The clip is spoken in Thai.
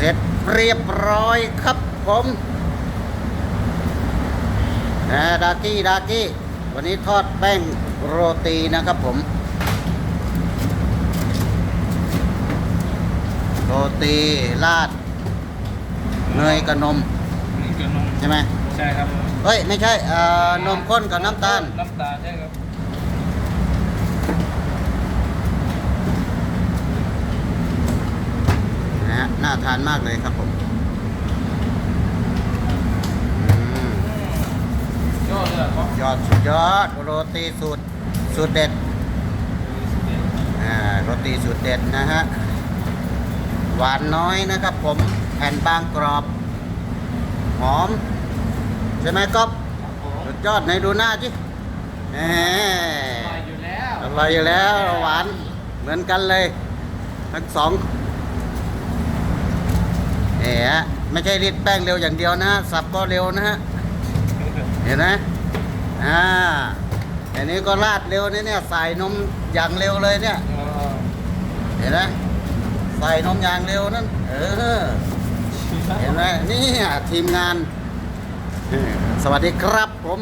เสร็จเรียบร้อยครับผมนะดากี้ดากี้วันนี้ทอดแป้งโรตีนะครับผม โรตีราดเนยกับนมนี่คือนมใช่ไหมใช่ครับ เฮ้ย ไม่ใช่เอ่อนมข้นกับน้ำตาล น้ำตาลใช่ครับ นะฮะน่าทานมากเลยครับผมอืมยอดเลยครับยอดสุดยอดโรตีสูตรสูตรเด็ดอ่าโรตีสูตรเด็ดนะฮะ หวานน้อยนะครับผม แผ่นบางกรอบ หอม ใช่ไหมก๊อฟสุดยอดในดูหน้าจิแหมอยู่แล้ว อร่อยอยู่แล้ว หวานเหมือนกันเลย ทั้งสองเอ๋ ไม่ใช่รีดแป้งเร็วอย่างเดียวนะฮะสับก็เร็วนะฮะเห็นไหมอ่าอันนี้ก็ราดเร็วนี่เนี่ยใส่นมอย่างเร็วเลยเนี่ยเห็นไหมใส่นมอย่างเร็วนั่นเออเห็นไหมนี่ทีมงาน สวัสดีครับผม